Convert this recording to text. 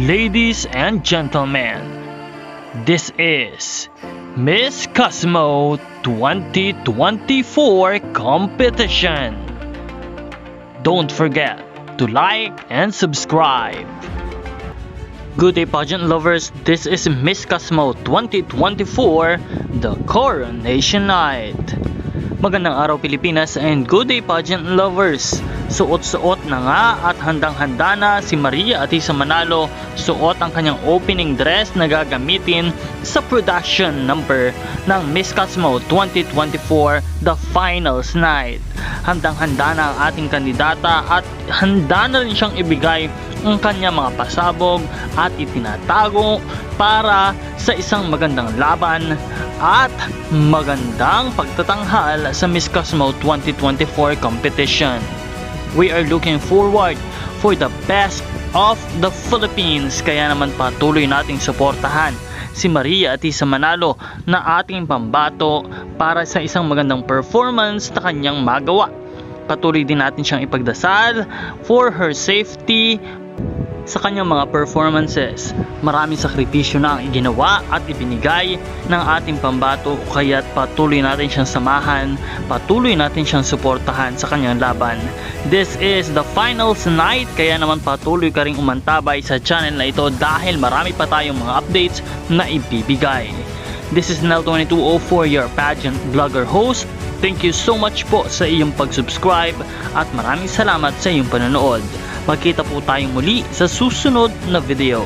Ladies and gentlemen, this is Miss Cosmo 2024 competition. Don't forget to like and subscribe. Good day pageant lovers, this is Miss Cosmo 2024, the Coronation Night. Magandang araw Pilipinas and good day pageant lovers. Suot-suot na nga at handang-handa na si Maria Atisa Manalo suot ang kanyang opening dress na gagamitin sa production number ng Miss Cosmo 2024 The Finals Night. Handang-handa na ang ating kandidata at handa na rin siyang ibigay ang kanyang mga pasabog at itinatago para sa isang magandang laban at magandang pagtatanghal sa Miss Cosmo 2024 competition. We are looking forward for the best of the Philippines kaya naman patuloy nating suportahan si Maria Atisa Manalo na ating pambato para sa isang magandang performance na kanyang magawa. Patuloy din natin siyang ipagdasal for her safety sa kanyang mga performances. Maraming sakripisyo na ang iginawa at ibinigay ng ating pambato kaya't patuloy natin siyang samahan, patuloy natin siyang suportahan sa kanyang laban. This is the finals night kaya naman patuloy ka rin umantabay sa channel na ito dahil marami pa tayong mga updates na ibibigay. This is Nel2204, your pageant vlogger host. Thank you so much po sa iyong pag-subscribe at maraming salamat sa iyong panonood. Magkita po tayong muli sa susunod na video.